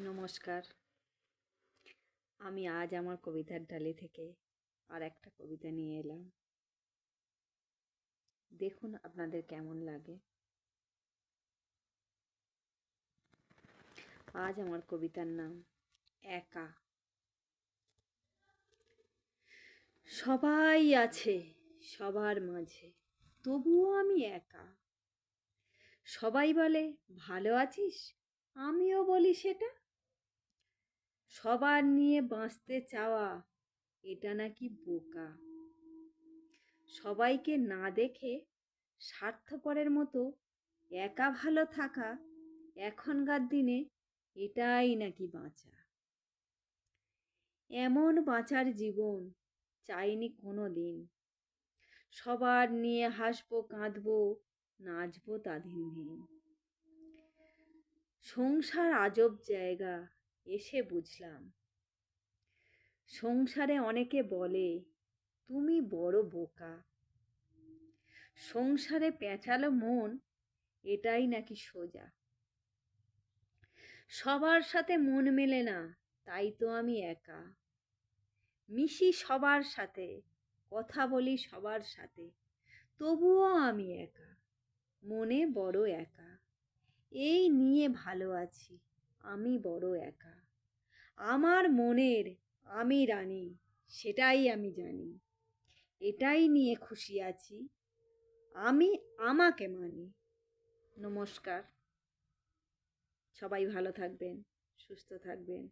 নমস্কার। আমি আজ আমার কবিতার ডালি থেকে আর একটা কবিতা নিয়ে এলাম। দেখুন আপনাদের কেমন লাগে। আজ আমার কবিতার নাম একা। সবাই আছে সবার মাঝে, তবুও আমি একা। সবাই বলে, ভালো আছিস? আমিও বলি, সেটা সবার নিয়ে বাঁচতে চাওয়া, এটা নাকি বোকা? সবাইকে না দেখে স্বার্থপরের মতো একা ভালো থাকা এখনকার দিনে এটাই নাকি বাঁচা। এমন বাঁচার জীবন চাইনি কোনো দিন সবার নিয়ে হাসবো, কাঁদবো, নাচবো তাধিন দিন। সংসার আজব জায়গা এসে বুঝলাম। সংসারে অনেকে বলে, তুমি বড় বোকা। সংসারে পেঁচালো মন, এটাই নাকি সোজা। সবার সাথে মন মেলে না, তাই তো আমি একা। মিশি সবার সাথে, কথা বলি সবার সাথে, তবুও আমি একা, মনে বড় একা। এই নিয়ে ভালো আছি। আমি বড় একা। আমার মনের আমি রানী, সেটাই আমি জানি। এটাই নিয়ে খুশি আছি। আমি আমাকে মানি। নমস্কার। সবাই ভালো থাকবেন, সুস্থ থাকবেন।